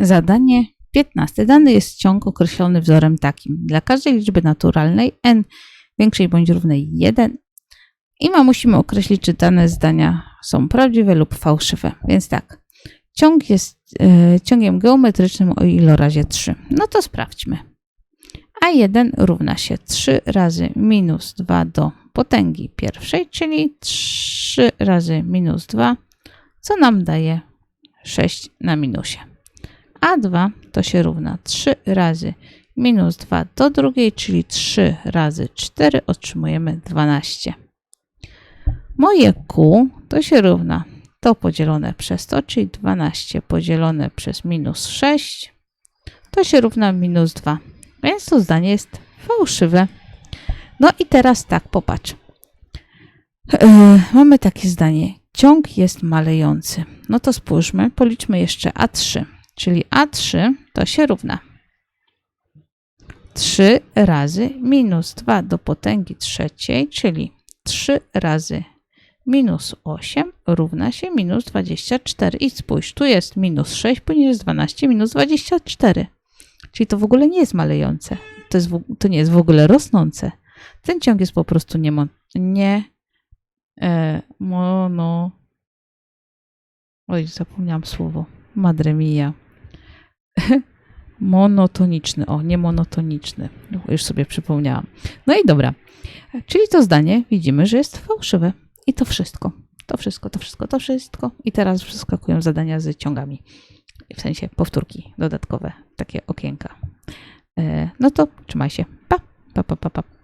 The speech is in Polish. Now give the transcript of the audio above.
Zadanie 15. Dany jest ciąg określony wzorem takim. Dla każdej liczby naturalnej n większej bądź równej 1 i ma musimy określić, czy dane zdania są prawdziwe lub fałszywe. Więc tak, ciąg jest e, ciągiem geometrycznym o ilorazie 3. No to sprawdźmy. A1 równa się 3 razy minus 2 do potęgi pierwszej, czyli 3 razy minus 2, co nam daje 6 na minusie. A2 to się równa 3 razy minus 2 do drugiej, czyli 3 razy 4 otrzymujemy 12. Moje Q to się równa to podzielone przez to, czyli 12 podzielone przez minus 6 to się równa minus 2. Więc to zdanie jest fałszywe. No i teraz tak, popatrz. E, mamy takie zdanie. Ciąg jest malejący. No to spójrzmy, policzmy jeszcze A3. Czyli A3 to się równa 3 razy minus 2 do potęgi trzeciej, czyli 3 razy minus 8 równa się minus 24. I spójrz, tu jest minus 6, później jest 12, minus 24. Czyli to w ogóle nie jest malejące. To, jest to nie jest w ogóle rosnące. Ten ciąg jest po prostu nie, mon, nie e, mono... Oj, zapomniałam słowo. Madre mia. monotoniczny. O, nie monotoniczny. Już sobie przypomniałam. No i dobra. Czyli to zdanie widzimy, że jest fałszywe. I to wszystko. To wszystko, to wszystko, to wszystko. I teraz przeskakują zadania z ciągami. W sensie powtórki dodatkowe, takie okienka. E, No to trzymaj się. Pa, pa, pa, pa. pa.